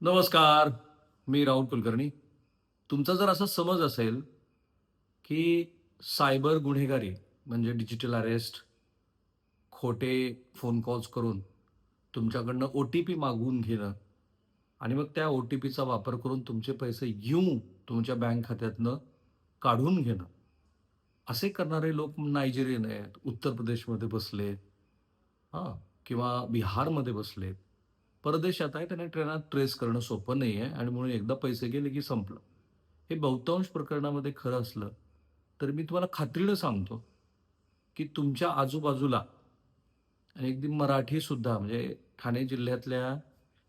नमस्कार मी राहुल कुलकर्णी. तुमचा जर असा समज असेल की सायबर गुन्हेगारी म्हणजे डिजिटल अरेस्ट खोटे फोन कॉल्स करून तुमच्याकडनं ओ टी पी मागवून घेणं आणि मग त्या ओ टी पीचा वापर करून तुमचे पैसे येऊन तुमच्या बँक खात्यातनं काढून घेणं. असे करणारे लोक नायजेरियन आहेत उत्तर प्रदेशमध्ये बसलेत हां किंवा बिहारमध्ये बसलेत. परदेशात आहे त्यांना ट्रेनात ट्रेस करणं सोपं नाही आहे आणि म्हणून एकदा पैसे गेले की संपलं. हे बहुतांश प्रकरणामध्ये खरं असलं तर मी तुम्हाला खात्रीनं सांगतो की तुमच्या आजूबाजूला आणि अगदी मराठीसुद्धा म्हणजे ठाणे जिल्ह्यातल्या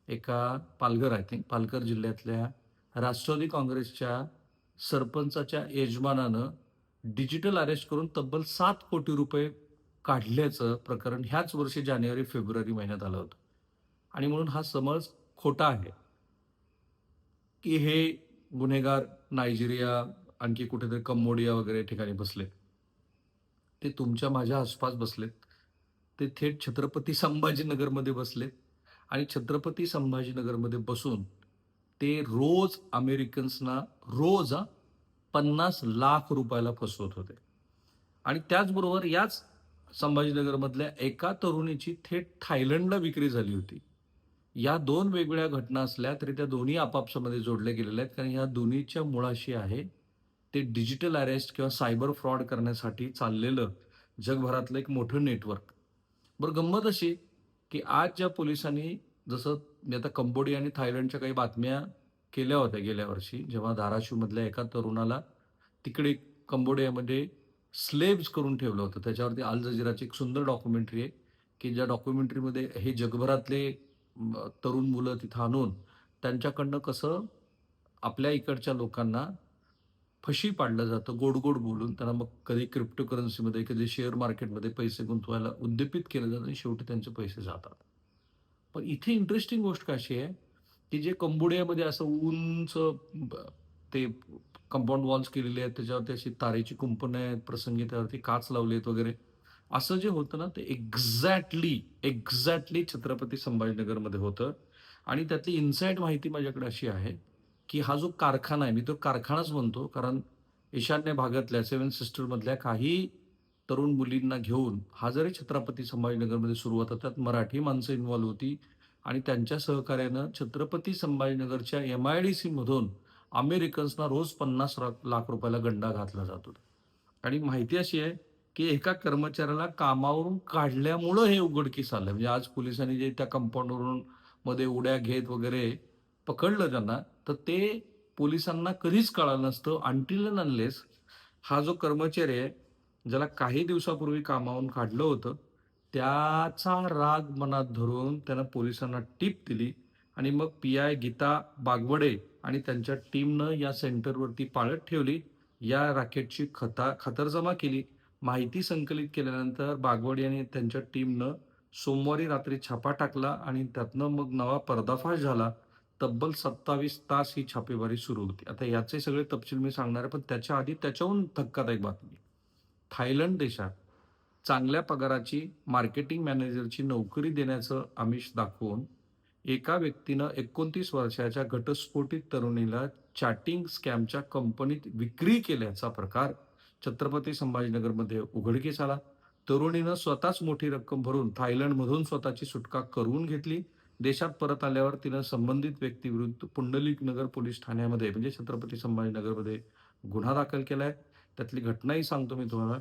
एका पालघर आय थिंक पालघर जिल्ह्यातल्या राष्ट्रवादी काँग्रेसच्या सरपंचाच्या यजमानानं डिजिटल अरेस्ट करून तब्बल सात कोटी रुपये काढल्याचं प्रकरण ह्याच वर्षी जानेवारी फेब्रुवारी महिन्यात आलं होतं. आणि म्हणून हा समज खोटा आहे. की हे गुन्हेगार नायजेरिया आणखी कुठेतरी कंबोडिया वगैरे ठिकाणी बसलेत. ते तुमच्या माझ्या आसपास बसलेत. ते थेट छत्रपती संभाजीनगरमध्ये बसलेत. आणि छत्रपती संभाजीनगरमध्ये बसून ते रोज अमेरिकन्सना रोज पन्नास लाख रुपयाला फसवत होते. आणि त्याचबरोबर याच संभाजीनगरमधल्या एका तरुणीची थेट थायलंडला विक्री झाली होती. या दोन वेगवेगळ्या घटना असल्या तरी त्या दोन्ही आपापसामध्ये जोडल्या गेलेल्या आहेत. कारण ह्या दोन्हीच्या मुळाशी आहे ते डिजिटल अरेस्ट किंवा सायबर फ्रॉड करण्यासाठी चाललेलं जगभरातलं एक मोठं नेटवर्क बरं गंमत अशी की आज ज्या पोलिसांनी जसं मी आता कंबोडिया आणि थायलंडच्या काही बातम्या केल्या होत्या गेल्या वर्षी जेव्हा धाराशिवमधल्या एका तरुणाला तिकडे कंबोडियामध्ये स्लेब्स करून ठेवलं होतं. त्याच्यावरती अल जजीराची एक सुंदर डॉक्युमेंटरी आहे की ज्या डॉक्युमेंटरीमध्ये हे जगभरातले तरुण मुलं तिथं आणून त्यांच्याकडनं कसं आपल्या इकडच्या लोकांना फशी पाडलं जातं गोड गोड बोलून. त्यांना मग कधी क्रिप्टो करन्सीमध्ये कधी शेअर मार्केटमध्ये पैसे गुंतवायला उद्दीपित केलं जातं आणि शेवटी त्यांचे पैसे जातात. पण इथे इंटरेस्टिंग गोष्ट कशी आहे की जे कंबोडियामध्ये असं उंच ते कंपाऊंड वॉल्स केलेले आहेत त्याच्यावरती अशी तारेची कुंपणं आहेत प्रसंगी त्यावरती काच लावले आहेत वगैरे. असं जे होतं ना ते एक्झॅक्टली एक्झॅक्टली छत्रपती संभाजीनगरमध्ये होतं. आणि त्यातली इन्साईट माहिती माझ्याकडे अशी आहे की हा जो कारखाना आहे मी तो कारखानाच म्हणतो कारण ईशान्य भागातल्या सेवन सिस्टरमधल्या काही तरुण मुलींना घेऊन हा जरी छत्रपती संभाजीनगरमध्ये सुरू होता त्यात मराठी माणसं इन्व्हॉल्व्ह होती. आणि त्यांच्या सहकार्यानं छत्रपती संभाजीनगरच्या एम आय डी सीमधून अमेरिकन्सना रोज पन्नास लाख रुपयाला गंडा घातला जातो आणि माहिती अशी आहे की एका कर्मचाऱ्याला कामावरून काढल्यामुळं हे उघडकीस आलं. म्हणजे आज पोलिसांनी जे त्या कंपाऊंडवरून मध्ये उड्या घेत वगैरे पकडलं त्यांना तर ते पोलिसांना कधीच कळालं नसतं. अनटिल अनलेस हा जो कर्मचारी आहे ज्याला काही दिवसापूर्वी कामावरून काढलं होतं त्याचा राग मनात धरून त्यानं पोलिसांना टीप दिली आणि मग पी आय गीता बागवडे आणि त्यांच्या टीमनं या सेंटरवरती पाळत ठेवली या रॅकेटची खता खातरजमा केली. माहिती संकलित केल्यानंतर बागवडी आणि त्यांच्या टीमनं सोमवारी रात्री छापा टाकला आणि त्यातनं मग नवा पर्दाफाश झाला. तब्बल सत्तावीस तास ही छापेमारी सुरू होती. आता याचे सगळे तपशील मी सांगणार आहे पण त्याच्या आधी त्याच्याहून धक्कादायक बातमी. थायलंड देशात चांगल्या पगाराची मार्केटिंग मॅनेजरची नोकरी देण्याचं आमिष दाखवून एका व्यक्तीनं एकोणतीस वर्षाच्या घटस्फोटित तरुणीला चॅटिंग स्कॅमच्या कंपनीत विक्री केल्याचा प्रकार छत्रपती संभाजीनगरमध्ये उघडकीस आला. तरुणीनं स्वतःच मोठी रक्कम भरून थायलंडमधून स्वतःची सुटका करून घेतली. देशात परत आल्यावर तिनं संबंधित व्यक्तीविरुद्ध पुंडलिक नगर पोलीस ठाण्यामध्ये म्हणजे छत्रपती संभाजीनगरमध्ये गुन्हा दाखल केलाय. त्यातली घटनाही सांगतो मी तुम्हाला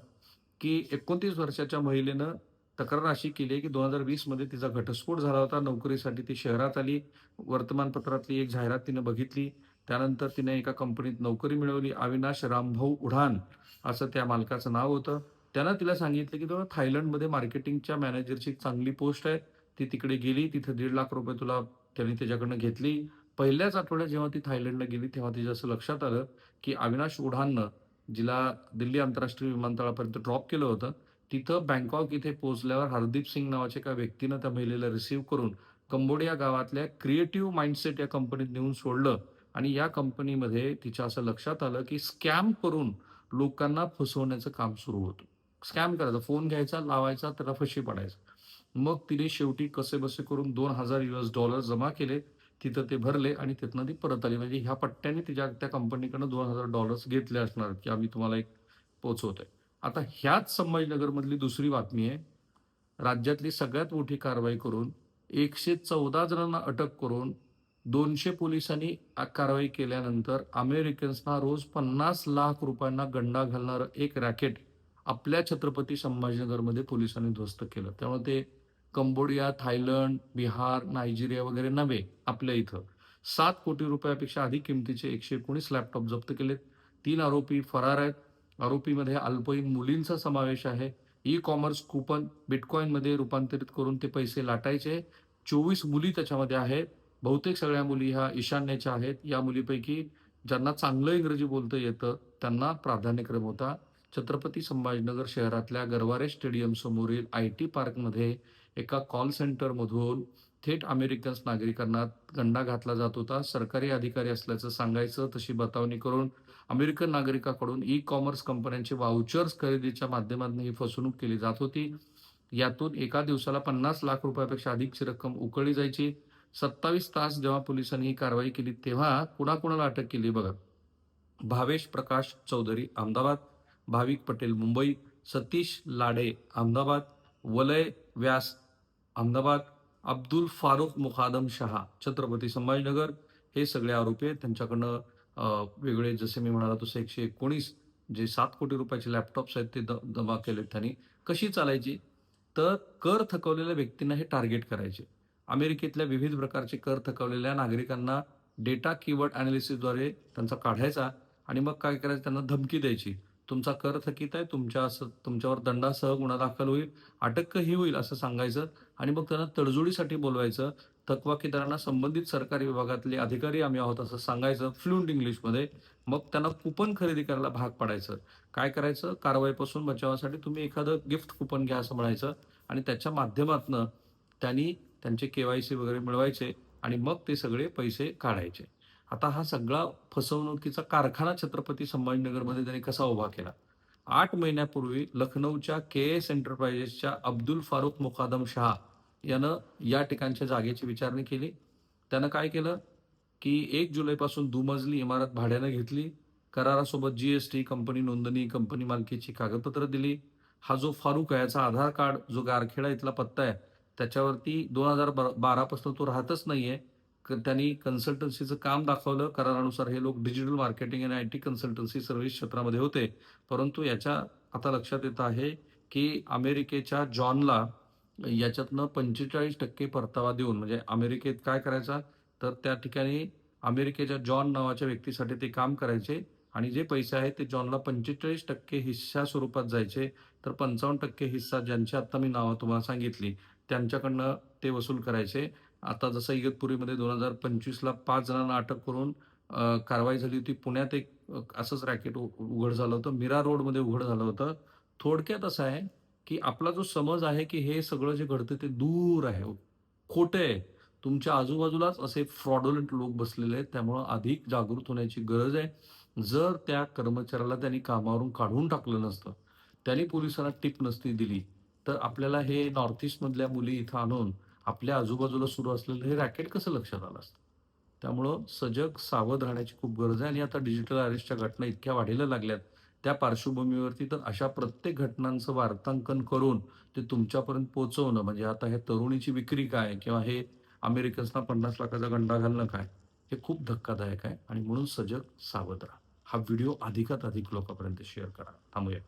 की एकोणतीस वर्षाच्या महिलेनं तक्रार अशी केली आहे की दोन हजार वीसमध्ये तिचा घटस्फोट झाला होता. नोकरीसाठी ती शहरात आली. वर्तमानपत्रातली एक जाहिरात तिनं बघितली. त्यानंतर तिने एका कंपनीत नोकरी मिळवली. अविनाश रामभाऊ उडान असं त्या मालकाचं नाव होतं. त्यानं तिला सांगितलं की तुला थायलंडमध्ये मार्केटिंगच्या मॅनेजरची एक चांगली पोस्ट आहे. ती तिकडे गेली. तिथं दीड लाख रुपये तुला त्यांनी त्याच्याकडनं घेतली. पहिल्याच आठवड्यात जेव्हा ती थायलंडला गेली तेव्हा तिच्या असं लक्षात आलं की अविनाश उढाननं जिला दिल्ली आंतरराष्ट्रीय विमानतळापर्यंत ड्रॉप केलं होतं. तिथं बँकॉक इथे पोहोचल्यावर हरदीप सिंग नावाच्या एका व्यक्तीनं त्या महिलेला रिसीव्ह करून कंबोडिया गावातल्या क्रिएटिव्ह माइंडसेट या कंपनीत नेऊन सोडलं. आणि या कंपनीमध्ये तिच्या असं लक्षात आलं की स्कॅम करून लोकांना फसवण्याचं काम सुरू होतं. स्कॅम करायचं फोन घ्यायचा लावायचा त्याला फशी पडायचा. मग तिने शेवटी कसे बसे करून दोन हजार युएस डॉलर जमा केले तिथं ते भरले आणि तिथनं ती परत आली. म्हणजे ह्या पट्ट्याने तिच्या त्या कंपनीकडनं दोन हजार डॉलर्स घेतले असणार की आम्ही तुम्हाला एक पोचवतोय. आता ह्याच संभाजीनगरमधली दुसरी बातमी आहे. राज्यातली सगळ्यात मोठी कारवाई करून एकशे चौदा जणांना अटक करून दोनशे पोलिसांनी कारवाई केल्यानंतर अमेरिकन्सना रोज पन्नास लाख रुपयांना गंडा घालणारं एक रॅकेट आपल्या छत्रपती संभाजीनगरमध्ये पोलिसांनी ध्वस्त केलं. त्यामुळे ते कंबोडिया थायलंड बिहार नायजेरिया वगैरे नव्हे आपल्या इथं. सात कोटी रुपयापेक्षा अधिक किमतीचे एकशे एकोणीस लॅपटॉप जप्त केलेत. तीन आरोपी फरार आहेत. आरोपीमध्ये अल्पवयीन मुलींचा समावेश आहे. ई कॉमर्स कुपन बिटकॉईनमध्ये रूपांतरित करून ते पैसे लाटायचे. चोवीस मुली त्याच्यामध्ये आहेत. बहुतेक सगळ्या मुली ह्या ईशान्येच्या आहेत. या मुलीपैकी ज्यांना चांगलं इंग्रजी बोलता येतं त्यांना प्राधान्यक्रम होता. छत्रपती संभाजीनगर शहरातल्या गरवारे स्टेडियम समोरील आय टी पार्कमध्ये एका कॉल सेंटरमधून थेट अमेरिकन्स नागरिकांना गंडा घातला जात होता. सरकारी अधिकारी असल्याचं सांगायचं तशी बतावणी करून अमेरिकन नागरिकाकडून ई कॉमर्स कंपन्यांचे वाउचर्स खरेदीच्या माध्यमातून ही फसवणूक केली जात होती. यातून एका दिवसाला पन्नास लाख रुपयापेक्षा अधिकची रक्कम उकळली जायची. सत्तावीस तास जेव्हा पोलिसांनी ही कारवाई केली तेव्हा कुणाकुणाला अटक केली बघा. भावेश प्रकाश चौधरी अहमदाबाद. भाविक पटेल मुंबई. सतीश लाडे अहमदाबाद. वलय व्यास अहमदाबाद. अब्दुल फारुख मुखादम शहा छत्रपती संभाजीनगर. हे सगळे आरोपी आहेत. त्यांच्याकडनं वेगळे जसे मी म्हणाला तसं एकशे एकोणीस जे सात कोटी रुपयाचे लॅपटॉप्स आहेत ते द- जमा केलेत त्यांनी. कशी चालायची? तर कर थकवलेल्या व्यक्तींना हे टार्गेट करायचे. अमेरिकेतल्या विविध प्रकारचे कर थकवलेल्या नागरिकांना डेटा कीवर्ड अनालिसिसद्वारे त्यांचा काढायचा आणि मग काय करायचं? त्यांना धमकी द्यायची. तुमचा कर थकीत आहे तुमच्या असं तुमच्यावर दंडासह गुन्हा दाखल होईल अटकही होईल असं सांगायचं आणि मग त्यांना तडजोडीसाठी बोलवायचं. थकवाकीदारांना संबंधित सरकारी विभागातले अधिकारी आम्ही आहोत असं सांगायचं फ्लुएंट इंग्लिशमध्ये. मग त्यांना कुपन खरेदी करायला भाग पाडायचं. काय करायचं? कारवाईपासून बचावासाठी तुम्ही एखादं गिफ्ट कुपन घ्या असं म्हणायचं आणि त्याच्या माध्यमातनं त्यांनी त्यांचे केवायसी वगैरे मिळवायचे आणि मग ते सगळे पैसे काढायचे. आता हा सगळा फसवणुकीचा कारखाना छत्रपती संभाजीनगरमध्ये त्यांनी कसा उभा केला? आठ महिन्यापूर्वी लखनौच्या के एस एंटरप्राइजेसच्या अब्दुल फारुख मुकादम शहा यानं या ठिकाणच्या जागेची विचारणी केली. त्यानं काय केलं? की एक जुलैपासून दुमजली इमारत भाड्यानं घेतली. करारासोबत जीएसटी कंपनी नोंदणी कंपनी मालकीची कागदपत्र दिली. हा जो फारूक आहे याचा आधार कार्ड जो गारखेडा इथला पत्ता आहे त्याच्यावरती दोन हजार बारापासून तो राहतच नाहीये. क- त्यांनी कन्सल्टन्सीचं काम दाखवलं. करारानुसार हे लोक डिजिटल मार्केटिंग आणि आय टी कन्सल्टन्सी सर्व्हिस क्षेत्रामध्ये होते. परंतु याच्या आता लक्षात येत आहे की अमेरिकेच्या जॉनला याच्यातनं पंचेचाळीस टक्के परतावा देऊन म्हणजे अमेरिकेत काय करायचा? तर त्या ठिकाणी अमेरिकेच्या जॉन नावाच्या व्यक्तीसाठी ते काम करायचे आणि जे पैसे आहेत ते जॉनला पंचेचाळीस टक्के हिस्सा स्वरूपात जायचे. तर पंचावन्न टक्के हिस्सा ज्यांची आता मी नावं तुम्हाला सांगितली. त्यांच्याकडनं ते वसूल करायचे. आता जसं इगतपुरीमध्ये दोन हजार पंचवीसला पाच जणांना अटक करून कारवाई झाली होती. पुण्यात एक असंच रॅकेट उघड झालं होतं. मीरा रोडमध्ये उघड झालं होतं. थोडक्यात असं आहे की आपला जो समज आहे की हे सगळं जे घडतं ते दूर आहे. खोटं आहे. तुमच्या आजूबाजूलाच असे फ्रॉडोलंट लोक बसलेले आहेत. त्यामुळं अधिक जागृत होण्याची गरज आहे. जर त्या कर्मचाऱ्याला त्यांनी कामावरून काढून टाकलं नसतं त्यांनी पोलिसांना टिप नसती दिली तर आपल्याला हे नॉर्थ ईस्टमधल्या मुली इथं आणून आपल्या आजूबाजूला सुरू असलेलं हे रॅकेट कसं लक्षात आलं असतं? त्यामुळं सजग सावध राहण्याची खूप गरज आहे. आणि आता डिजिटल अरेस्टच्या घटना इतक्या वाढीला लागल्यात. त्या पार्श्वभूमीवरती तर अशा प्रत्येक घटनांचं वार्तांकन करून ते तुमच्यापर्यंत पोहोचवणं म्हणजे आता हे तरुणीची विक्री काय किंवा हे अमेरिकन्सना पन्नास लाखाचा गंडा घालणं काय हे खूप धक्कादायक आहे. आणि म्हणून सजग सावध राहा. हा व्हिडिओ अधिकात अधिक लोकांपर्यंत शेअर करा. थांबूया.